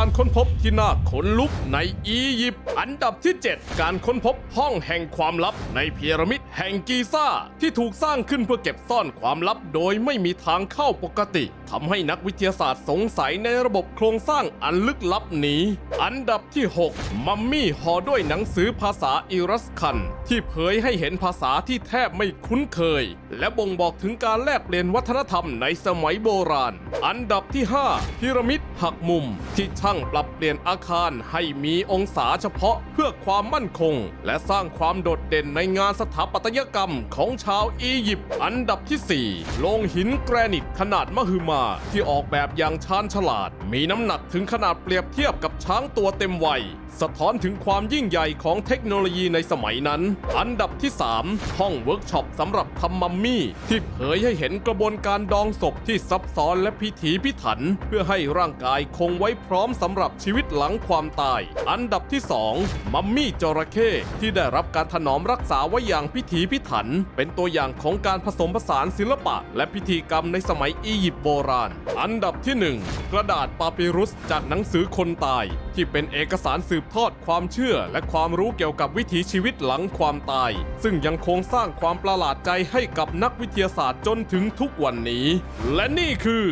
การค้นพบที่น่าขนลุกในอียิปต์อันดับที่ 7 การค้นพบห้องแห่งความลับในพีระมิดแห่งกีซ่า ที่ถูกสร้างขึ้นเพื่อเก็บซ่อนความลับโดยไม่มีทางเข้าปกติทำให้นักวิทยาศาสตร์สงสัยในระบบโครงสร้างอันลึกลับนี้ อันดับที่ 6 มัมมี่ห่อด้วยหนังสือภาษาอิรัสคัน ที่เผยให้เห็นภาษาที่แทบไม่คุ้นเคย และบ่งบอกถึงการแลกเปลี่ยนวัฒนธรรมในสมัยโบราณ อันดับที่ 5 พีระมิดหักมุมที่ช่างปรับเปลี่ยนอาคารให้มีองศาเฉพาะเพื่อความมั่นคง และสร้างความโดดเด่นในงานสถาปัตยกรรมของชาวอียิปต์อันดับที่ 4 โลงหินแกรนิตขนาดมหึมาที่ออกแบบอย่างชาญฉลาด มีน้ำหนักถึงขนาดเปรียบเทียบกับช้างตัวเต็มวัย สะท้อนถึงความยิ่งใหญ่ของเทคโนโลยีในสมัยนั้น อันดับที่ 3 ห้องเวิร์กช็อปสำหรับทำมัมมี่ ที่เผยให้เห็นกระบวนการดองศพที่ซับซ้อนและพิถีพิถัน เพื่อให้ร่างกายคงไว้พร้อมสำหรับชีวิตหลังความตาย อันดับที่ 2 มัมมี่จระเข้ที่ได้รับการถนอมรักษาไว้อย่างพิถีพิถัน เป็นตัวอย่างของการผสมผสานศิลปะ และพิธีกรรมในสมัยอียิปต์โบราณ อันดับที่ 1 กระดาษปาปิรุสจากหนังสือคนตาย ที่เป็นเอกสารสืบทอดความเชื่อ และความรู้เกี่ยวกับวิถีชีวิตหลังความตาย ซึ่งยังคงสร้างความประหลาดใจให้กับนักวิทยาศาสตร์จนถึงทุกวันนี้ และนี่คือ